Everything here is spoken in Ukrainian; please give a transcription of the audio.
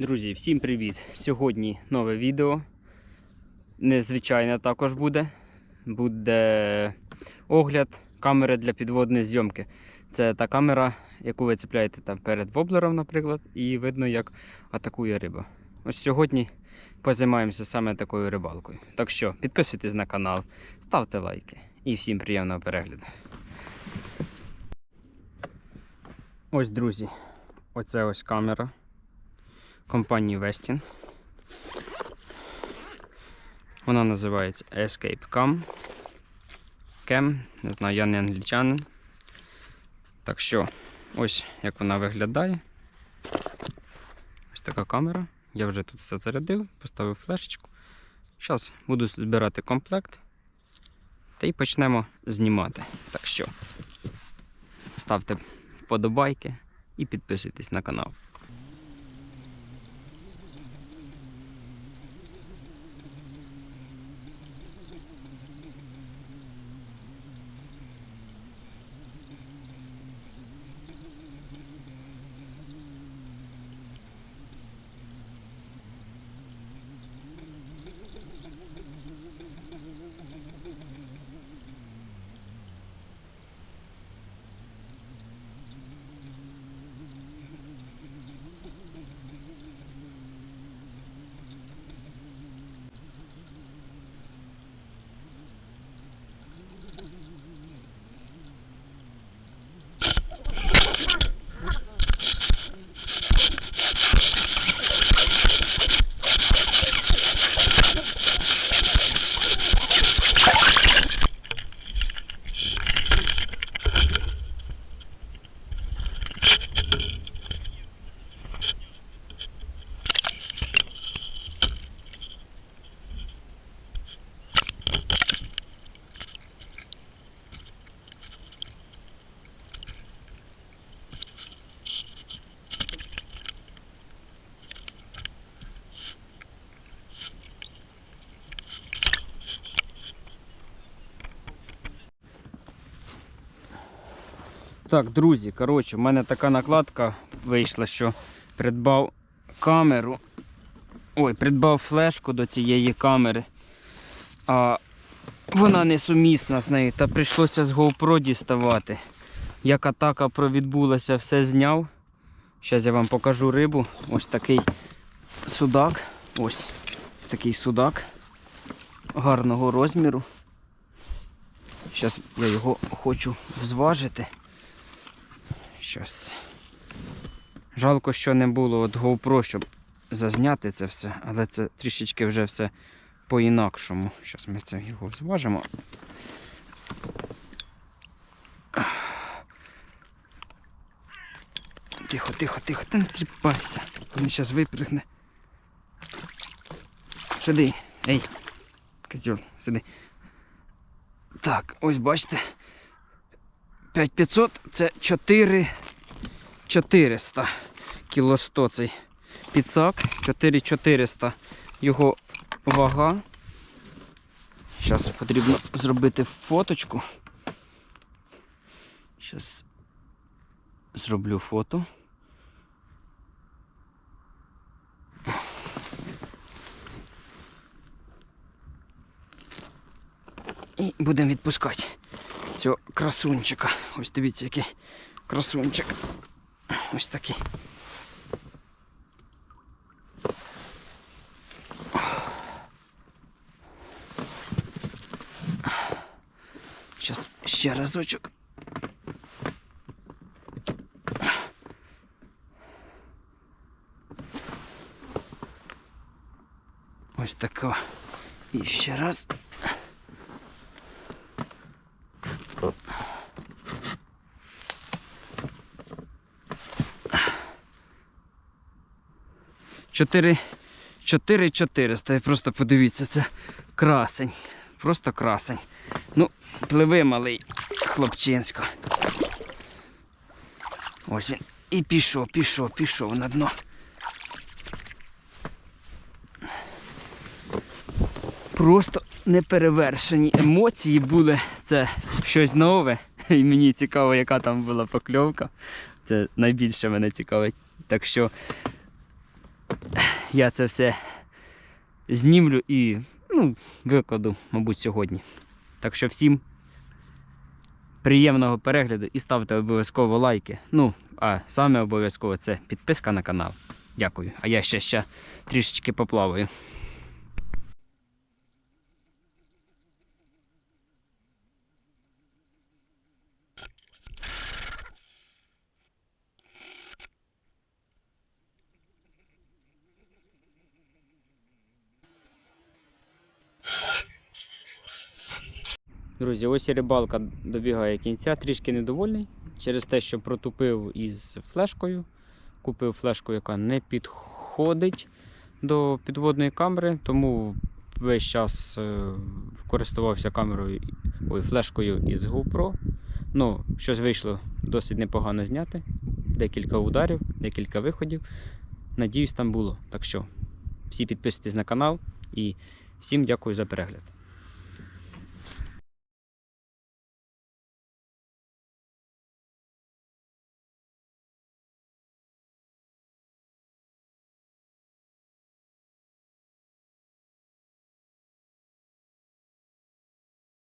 Друзі, всім привіт! Сьогодні нове відео. Незвичайне також буде. Буде огляд камери для підводної зйомки. Це та камера, яку ви цепляєте там перед воблером, наприклад, і видно, як атакує риба. Ось сьогодні позаймаємося саме такою рибалкою. Так що підписуйтесь на канал, ставте лайки і всім приємного перегляду. Ось, друзі, оце ось камера компанії Westin. Вона називається Escape Cam. Cam, не знаю, я не англічанин. Так що, ось як вона виглядає. Ось така камера. Я вже тут все зарядив, поставив флешечку. Зараз буду збирати комплект. Та й почнемо знімати. Так що, ставте вподобайки і підписуйтесь на канал. Так, друзі, коротше, в мене така накладка вийшла, що придбав камеру. Ой, придбав флешку до цієї камери. А вона несумісна з нею. Та прийшлося з GoPro діставати. Як атака відбулася, все зняв. Зараз я вам покажу рибу. Ось такий судак. Ось такий судак гарного розміру. Зараз я його хочу зважити. Щас. Жалко, що не було от GoPro, щоб зазняти це все, але це трішечки вже все по-інакшому. Зараз ми це його зважимо. Тихо, тихо, тихо, та не тріпайся. Він зараз випригне. Сиди, ей, козьол, сиди. Так, ось бачите. 5500 це 4 400 кіло 100 цей підсак, 4400 його вага. Зараз потрібно зробити фоточку. Зараз зроблю фото. І будемо відпускати цього красунчика. Ось дивіться, який красунчик. Ось такий. Зараз ще разочок. Ось така. І ще раз. Чотири 4400. Ви просто подивіться, це красень. Просто красень. Ну, пливи малий хлопчинсько. Ось він. І пішов, пішов, пішов на дно. Просто неперевершені емоції були. Це щось нове. І мені цікаво, яка там була покльовка. Це найбільше мене цікавить. Так що я це все знімлю і ну, викладу, мабуть, сьогодні. Так що всім приємного перегляду і ставте обов'язково лайки. Ну, а саме обов'язково це підписка на канал. Дякую. А я ще, ще трішечки поплаваю. Друзі, ось і рибалка добігає кінця, трішки недовольний через те, що протупив із флешкою. Купив флешку, яка не підходить до підводної камери, тому весь час е, користувався камерою ой, флешкою із GoPro. Ну, щось вийшло досить непогано зняти. Декілька ударів, декілька виходів. Надіюсь, там було. Так що всі підписуйтесь на канал і всім дякую за перегляд.